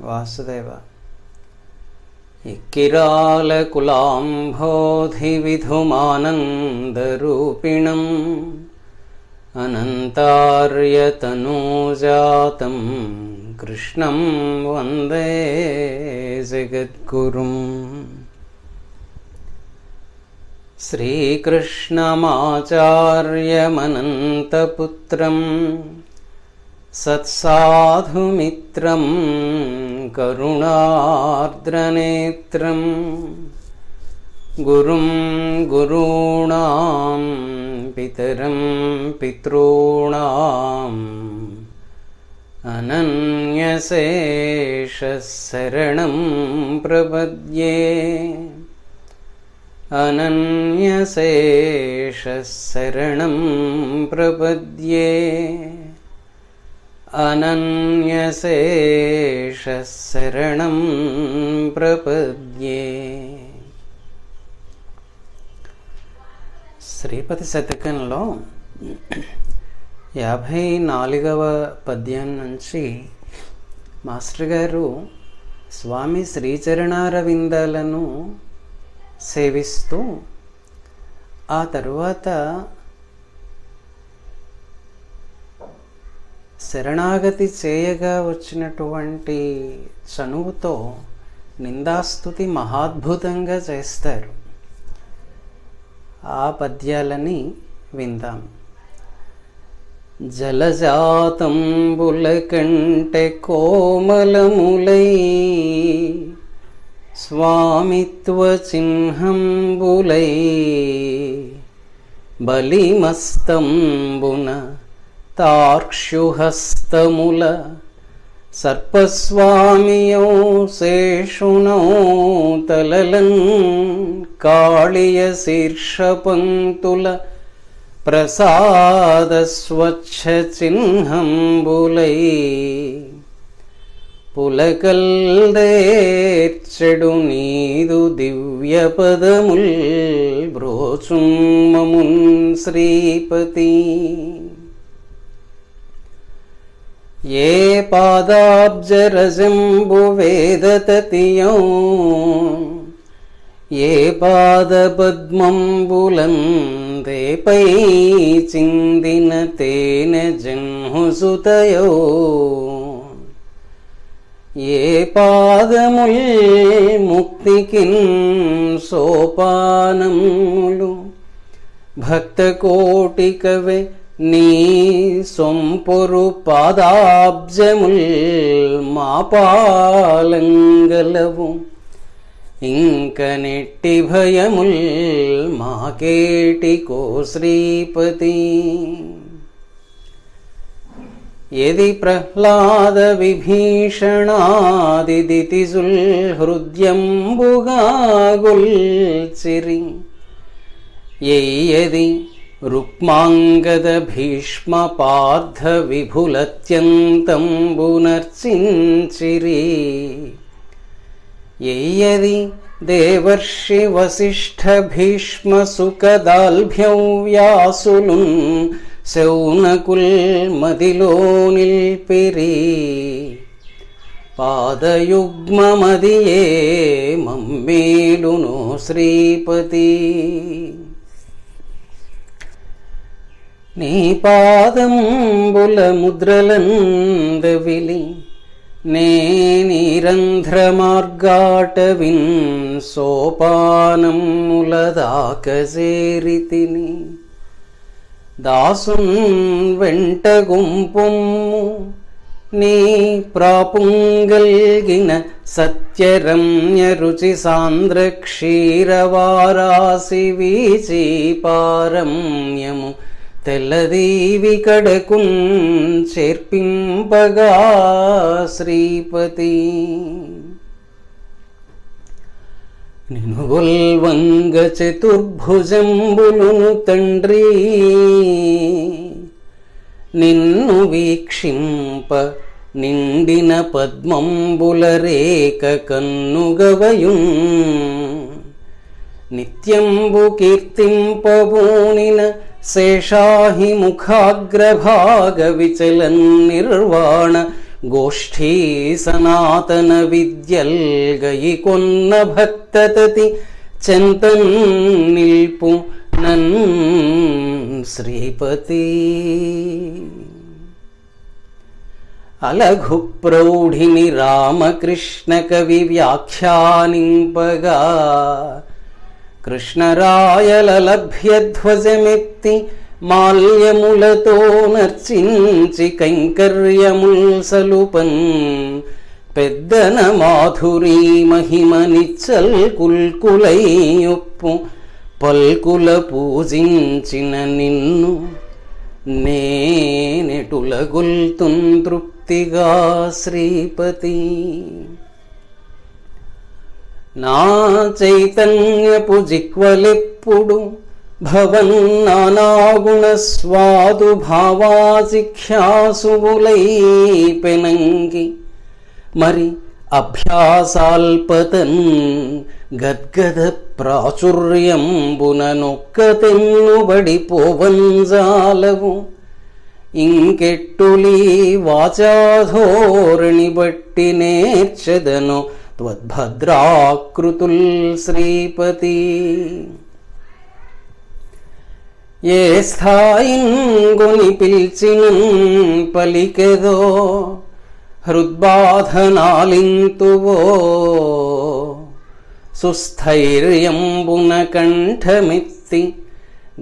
वासुदेव। इकिरालकुलाम्बोधिविधुमानन्दरूपिणम् अनन्तार्यतनूजातं कृष्णं वन्दे जगद्गुरुम्। श्रीकृष्णमाचार्यमनन्तपुत्रम् सत्साधुमित्रं करुणार्द्रनेत्रं गुरुं गुरूणां पितरं पितॄणाम् अनन्यसेशरणं प्रपद्ये अनन्यसेशरणं प्रपद्ये అనన్యశేషశరణం ప్రపద్యే శ్రీపతి శతకంలో యాభై నాలుగవ పద్యం నుంచి మాస్టర్ గారు స్వామి శ్రీచరణారవిందాలను సేవిస్తూ ఆ తరువాత శరణాగతి చేయగా వచ్చినటువంటి చనువుతో నిందాస్తుతి మహాద్భుతంగా చేస్తారు. ఆ పద్యాలని విందాం. జలజాతంబుల కంటే కోమలములై స్వామిత్వ చిహ్నంబులై బలిమస్తంబున తార్క్ష్యుహస్తముల సర్పస్వామియో శేషుణోతలన్ కాళియ శీర్షపంక్తుల ప్రసాద పులకల్దేర్చెడు నీదు దివ్య పదముల్ బ్రోచుమమున్ శ్రీపతి ఏ పాదాబ్జరజంబు వేదతతియో ఏ పాదపద్మంబులందేపై చిందిన తేన జన్హుసుతయో. ఏ పాదముల్ ముక్తికిన్ సోపానములు భక్త కోటికవే నీ సొంపురు పాదాబ్జముల్ మా పాలంగలవు. ఇంక నెట్టి భయముల్ మాకేటికో శ్రీపతి. యది ప్రహ్లాద విభీషణాదిదితిజుల్ హృద్యంబుగాగుల్చిరి ఎయ్యది రుక్మాంగద భీష్మ పార్థ విభులత్యంతంబునర్చించిరి ఎయ్యది దేవర్షి వసిష్ఠ భీష్మ సుఖదాల్భ్యౌ వ్యాసులున్ శౌనకుల్ మదిలో నిల్పిరి పాదయుగ్మమదియే మమ్మేలును శ్రీపతి. నీ పాదంబుల ముద్రలందవిలి నే నిరంధ్ర మార్గాటవిన్ సోపానముల దాకజేరితిని దాసున్ వెంట గుంపొమ్ము నీ ప్రాపుంగల్గిన సత్యరమ్య రుచి సాంద్ర క్షీరవారాసి వీచి పారమ్యము తెల్లదీవి కడకుం చేర్పింపగా శ్రీపతి. నినుగొల్వంగ చతుర్భుజంబులు తండ్రి నిన్ను వీక్షింప నిండిన పద్మంబుల రేఖ కన్నుగవయున్ నిత్యంబు కీర్తింపబూనిన శేషాహి ముఖాగ్రభాగ విచలన్ నిర్వాణ గోష్ఠీ సనాతన విద్యల్గయి కొన్న భక్తతతి చెంతన్ నిల్పు నన్ శ్రీపతి. అలఘు ప్రౌఢిని రామకృష్ణ కవి వ్యాఖ్యానింపగా కృష్ణరాయలలభ్యధ్వజమెత్తి మాల్యములతో నర్చించి కైంకర్యముల్ సలుపన్ పెద్దన మాధురీ మహిమ నిచ్చల్ కుల్కులైయొప్పు పల్కుల పూజించిన నిన్ను నేనెటులగుల్తున్ తృప్తిగా శ్రీపతి. నా చైతన్యపు జిక్వలెప్పుడు భవన్నానాగుణ స్వాదు భావాశిఖ్యాసువులై పెనంగి మరి అభ్యాసాల్పతన్ గద్గద ప్రాచుర్యంబున నొక్కతెన్నుబడి పోవంజాలవు ఇంకెట్టులీ వాచాధోరణి బట్టి నేర్చదను త్వద్భద్రాకృతుల్ శ్రీపతి. ఏ స్థాయింగుని పిలిచిన పలికెదో హృద్బాధనాలింతువో. సుస్థైర్యంబున కంఠమిత్తి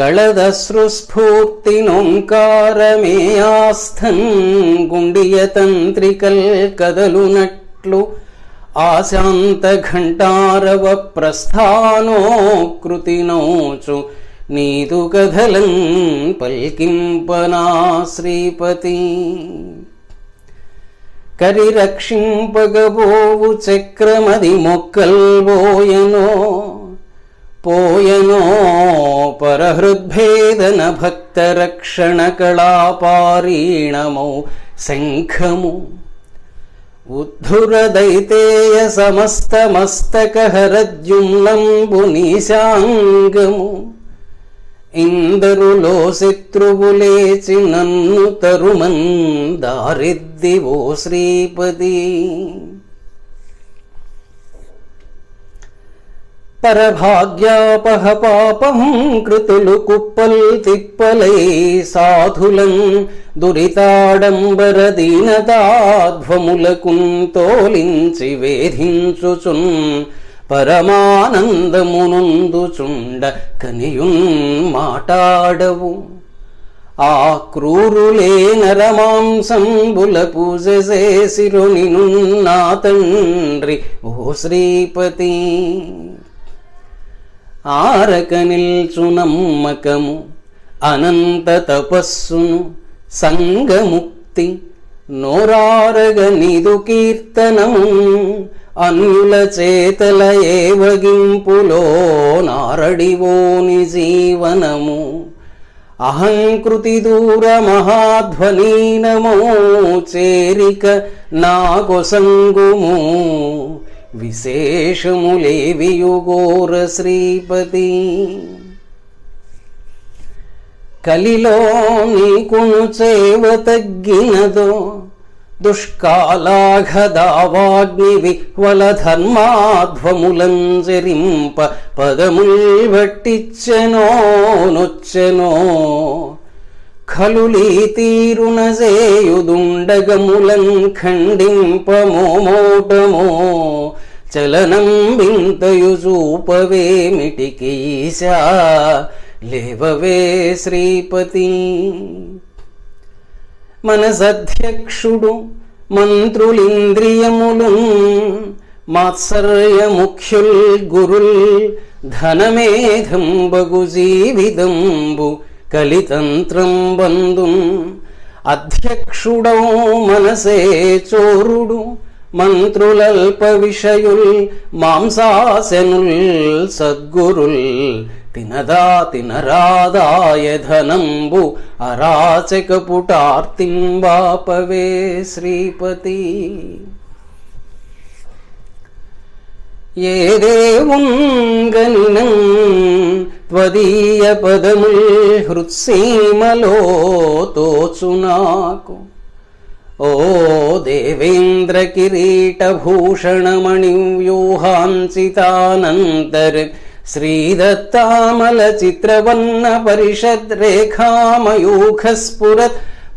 గళదశ్రుస్ఫూర్తి నోంకారమేయాస్థన్ గుండియ తంత్రికల్ కదలునట్లు ఆశాంత ఘంటారవ ప్రస్థానోకృతి నీదు కథలం పల్కింపనా శ్రీపతి కరిరక్షింపగబోవు చక్రమది మొక్కల్బోయనో పోయనో పరహృద్భేదన భక్తరక్షణ కళాపారీణమౌ శంఖము ఉద్ధురదైతేయ సమస్తమస్తకహరద్యుమ్లంబునీశాంగము ఇందరులో శత్రువులేచి నన్ను తరుమన్ దారిద్దివో శ్రీపతి పరభాగ్యాపహ పాపం కృతులు కుప్పల్ తిప్పలై సాధులం దురితాడంబర దీనదాధ్వములకున్ తోలించి వేధించుచున్ పరమానందమునుందుచుండ కనియున్ మాటాడవు. ఆ క్రూరులే నరమాంసంబుల పూజ చేసిరు నా తండ్రి ఓ శ్రీపతి. ఆరక నిల్చు నమ్మకము అనంత తపస్సును సంగముక్తి నోరారగ నిదు కీర్తనము అన్యుల చేతల ఏవగింపులో నారడివోని జీవనము అహంకృతి దూర మహాధ్వనీనమో చేరిక నాకొసంగుము విశేషములేవియుగోర శ్రీపతి. కలిలో నీకును చేవ తగ్గినదో దుష్కాలాఘదావాగ్ని విహ్వల ధర్మాధ్వములంజరింప పదముల్ వట్టిచ్చెనో నొచ్చెనో. ఖలులీ తీరున చేయుదుండగములం ఖండింపమోమోటమో చలనం వింతయు చూపవేమిటికీశా లేవవే శ్రీపతి. మనసధ్యక్షుడు మంత్రులింద్రియములు మాత్సర్య ముఖ్యుల్ గురుల్ ధనమేధంబగు జీవితంబు కలితంత్రం బంధు అధ్యక్షుడౌ మనసే చోరుడు మంత్రులల్ప విషయుల్ మాంసాసెనుల్ సద్గురుల్. తినదా తినరాదాయ ధనంబు అరాచకపుటార్తింబాపవే శ్రీపతి. ఏదేవుంగనినం త్వదీయ పదముల్ హృత్సీమలో తోచు ओ देवेन्द्र किरीटभूषणमणिव्यूहाञ्चितानन्तर् श्रीदत्तामलचित्रवन्नपरिषद्रेखामयूख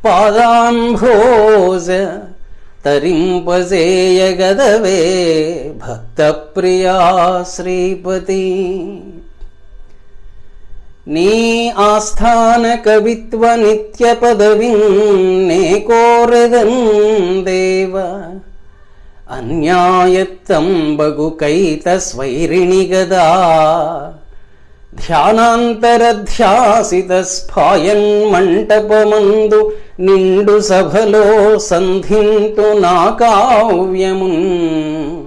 पादाम्भोज तरिम्पसेयगदवे भक्तप्रिया श्रीपती। నీ ఆస్థాన కవిత్వ నిత్య పదవిం నే కోరెదన్ దేవ. అన్యాయత్తం బగు కైత స్వైరిణి గదా. ధ్యానాంతరధ్యాసిత స్ఫాయన్ మంటపమందు నిండు సభలో సంధింతు నా కావ్యమున్.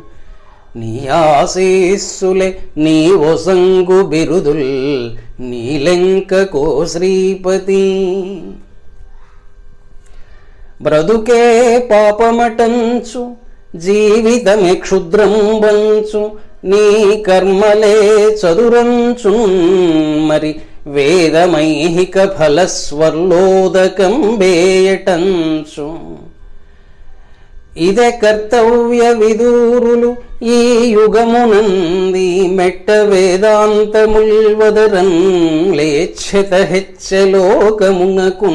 నీ ఆశీస్సులే నీ ఒసంగు బిరుదుల్ నీలెంకకో శ్రీపతి. బ్రతుకే పాపమటంచు జీవితమే క్షుద్రం వంచు నీ కర్మలే చదురంచు మరి వేదమైహిక ఫలస్వర్లోదకం వేయటంచు ఇదే కర్తవ్య విదూరులు ఈ యుగమునంది మెట్ట వేదాంతముల్వదరం లేచ్చత హెచ్చలోకమునకు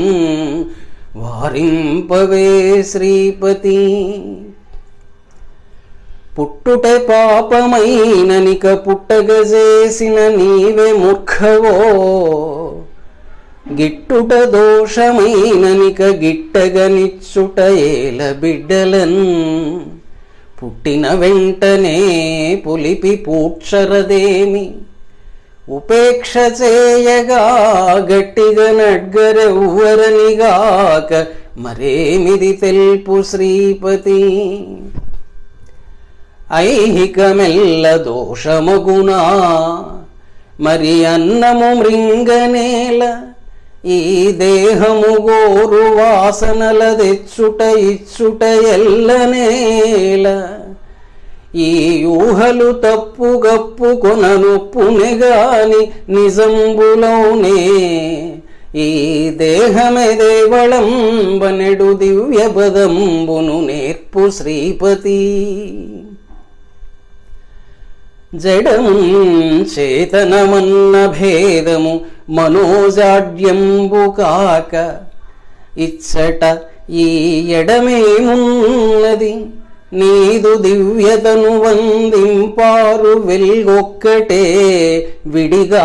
వారింపవే శ్రీపతి. పుట్టుట పాపమైననిక పుట్టగజేసిన నీవే మూర్ఖవో. గిట్టుట దోషమైననిక గిట్టగనిచ్చుట ఏల బిడ్డలన్ పుట్టిన వెంటనే పులిపి పూక్షరదేమి ఉపేక్ష చేయగా గట్టిగా నడ్గరెవ్వరనిగాక మరేమిది తెల్పు శ్రీపతి. ఐహికమెల్ల దోషమగునా. మరి అన్నము మృంగనేల ఈ దేహము గోరు వాసనల తెచ్చుట ఇచ్చుట ఎల్లనేల ఈ ఊహలు తప్పు గప్పు కొననొప్పునే గాని నిజంబులోనే. ఈ దేహమే దేవళంబనెడు దివ్య పదంబును నేర్పు శ్రీపతి. జడము చేతనమన్న భేదము మనోజాడ్యంబు కాక ఇచ్చట ఈ ఎడమేమున్నది నీదు దివ్యతను వందింపారు వెల్గొక్కటే విడిగా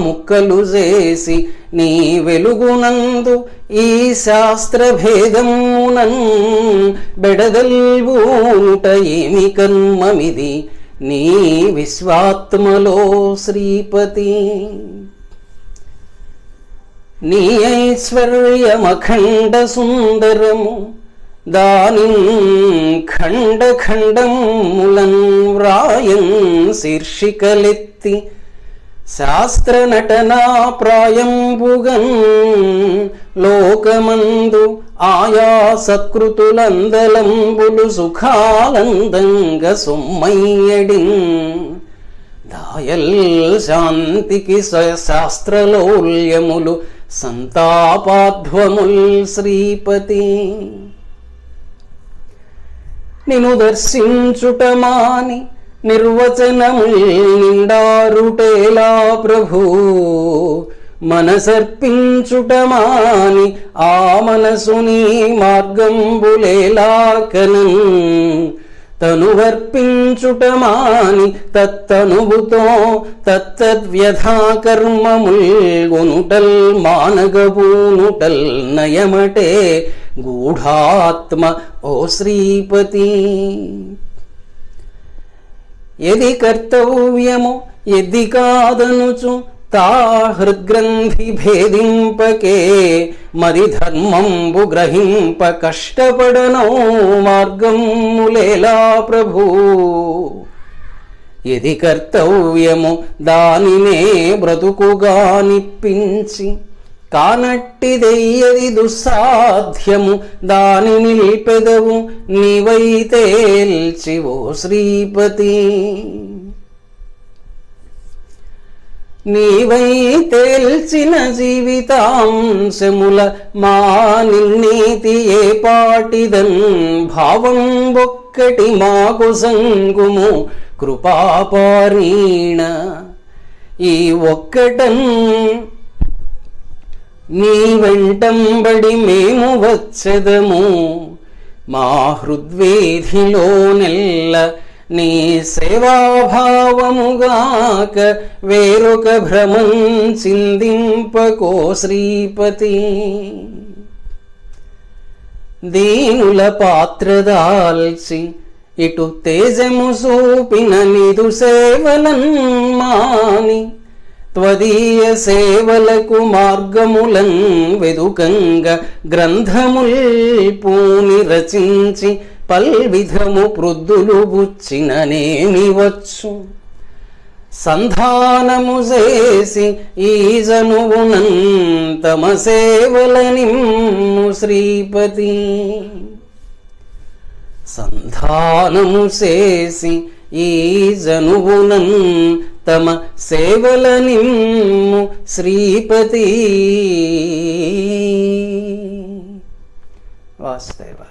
ముక్కలు చేసి నీ వెలుగునందు ఈ శాస్త్ర భేదమునన్ బెడదల్బూట ఏమి కర్మమిది నీ విశ్వాత్మలో శ్రీపతి నీ ఐశ్వర్యమఖండ సుందరము దాని ఖండ ఖండములన్ వ్రాయం శీర్షికలెత్తి శాస్త్ర నటనా ప్రాయంబుగన్ లోకమందు ఆయా సత్కృతులందలంబులు సుఖాలందంగ సొమ్మయ్యడిన్. దాయల్ శాంతికి స- శాస్త్రలౌల్యములు సంతాపాధ్వముల్ శ్రీపతి. నిను దర్శించుటమాని నిర్వచనముల్ నిండారుటేలా ప్రభు. మనసర్పించుటమాని ఆ మనసుని మార్గంబులేలాకనన్ తనువర్పించుట తనువర్పించుటమాని తత్తనుభుతో తత్తద్వ్యథాకర్మముల్గొనుటల్ కర్మముల్ మానగబూనుటల్ నయమటే గూఢాత్మ ఓ శ్రీపతి. ఎది కర్తవ్యము ఎది కాదనుచు తా హృద్గ్రంథి భేదింపకే. మరి ధర్మంబు గ్రహింప కష్టపడనో మార్గములేలా ప్రభు. ఎది కర్తవ్యము దానినే బ్రతుకుగా నిప్పించి కానట్టిదెయ్యది దుస్సాధ్యము దాని నిల్పెదవు నీవైతేల్చి ఓ శ్రీపతి. నీవై తేల్చిన జీవితాంశముల మా నిన్నీతి ఏ పాటిదన్ భావం ఒక్కటి మాకు సంగుము కృపాపారీణ ఈ ఒక్కటన్ నీ వెంటంబడి మేము వచ్చెదము. మా హృద్వేధిలో నెల్ల నీ సేవాభావముగాక వేరొక భ్రమం చిందింపకో శ్రీపతి. దీనుల పాత్రదాల్చి ఇటు తేజము సూపిన నిదు సేవలన్ మాని త్వదీయ సేవలకు మార్గములం వెదుకంగ గ్రంథముల్ పూని రచించి పల్విధము ప్రొద్దులు బుచ్చిన నేమి వచ్చు. సంధానము చేసి ఈ జనువునం తమ సేవలనిమ్ము శ్రీపతి. సంధానము చేసి ఈ జనువునం తమ సేవలనిమ్ము శ్రీపతి. వాస్తవ